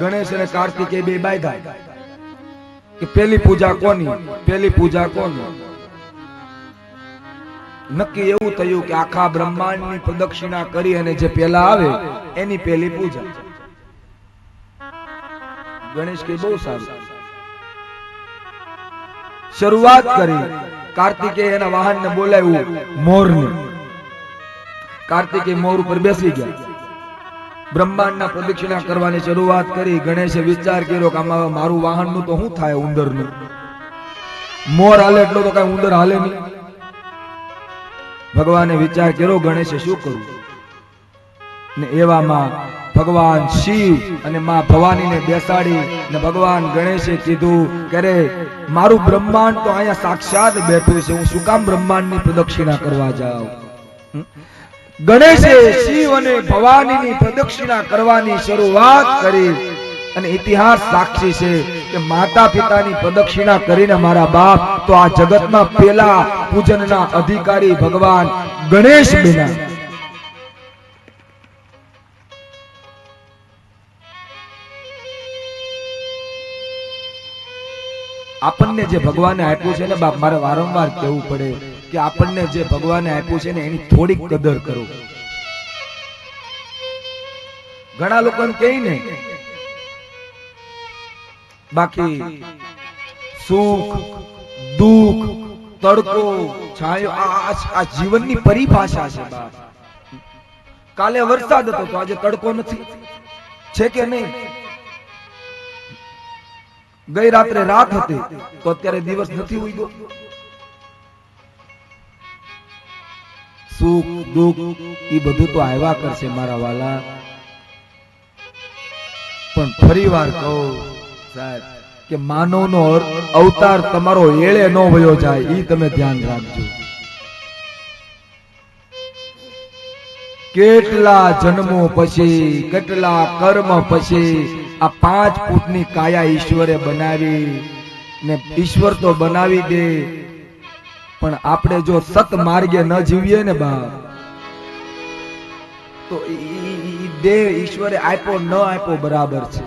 ગણેશ અને કાર્તિકેય બે બાયધા. કે પેલી પૂજા કોની? પેલી પૂજા કોની? નક્કી એવું થયું કે આખા બ્રહ્માંડની પ્રદક્ષિણા કરી અને જે પેલા આવે, એની પેલી પૂજા. ગણેશ કે બહુ સારું. શરૂઆત કરી. કાર્તિકે એના વાહનને બોલાવ્યું મોરને. કાર્તિકે મોર ઉપર બેસી ગયા. બ્રહ્માંડના પ્રદક્ષિણા કરવાની શરૂઆત કરી, ગણેશે વિચાર કર્યો કે આમાં મારું વાહનનું તો શું થાય ઉંદરનું? મોર હાલે એટલો તો કઈ ઉંદર હાલે નહીં. ભગવાને વિચાર કર્યો, ગણેશે શું કરવું ને એવામાં ભગવાન શિવ અને માં ભવાનીને બેસાડી ને ભગવાન ગણેશે કીધું કરે મારું બ્રહ્માંડ તો અહીંયા સાક્ષાત બેઠું છે, હું શું કામ બ્રહ્માંડની પ્રદક્ષિણા કરવા જાઉં? ગણેશે શિવ અને ભવાનીની પ્રદક્ષિણા કરવાની શરૂઆત કરી. અને ઇતિહાસ સાક્ષી છે કે માતા પિતાની પ્રદક્ષિણા કરીને મારા બાપ તો આ જગતમાં પેલા પૂજનના અધિકારી ભગવાન ગણેશ બન્યા. આપણને જે ભગવાને આપ્યું છે ને બાપ મારે વારંવાર કહેવું પડે. કે આપણને જે ભગવાને આપ્યું છે ને એની થોડીક કદર કરો. ઘણા લોકો કહે ને, બાકી સુખ, દુઃખ, તડકો, છાયો, આ જીવનની પરિભાષા છે કાલે વરસાદ હતો તો આજે તડકો નથી. છે કે નહીં? ગઈ રાત્રે રાત હતી તો અત્યારે દિવસ નથી ઉગ્યો. સુખ, દુઃખ એ બધું તો આવ્યા કરશે મારા વાલા. પણ ફરી વાર કહું, સાહેબ, કે માનવનો અવતાર તમારો એળે ન વયો જાય એ તમે ધ્યાન રાખજો. કેટલા જન્મો પછી, કેટલા કર્મ પછી, આ પાંચ ફૂટની કાયા ઈશ્વરે બનાવી ને ઈશ્વર તો બનાવી દે પણ આપણે જો સત માર્ગે ન જીવીએ ને બાપ, તો દેહ ઈશ્વરે આપ્યો, ન આપ્યો બરાબર છે.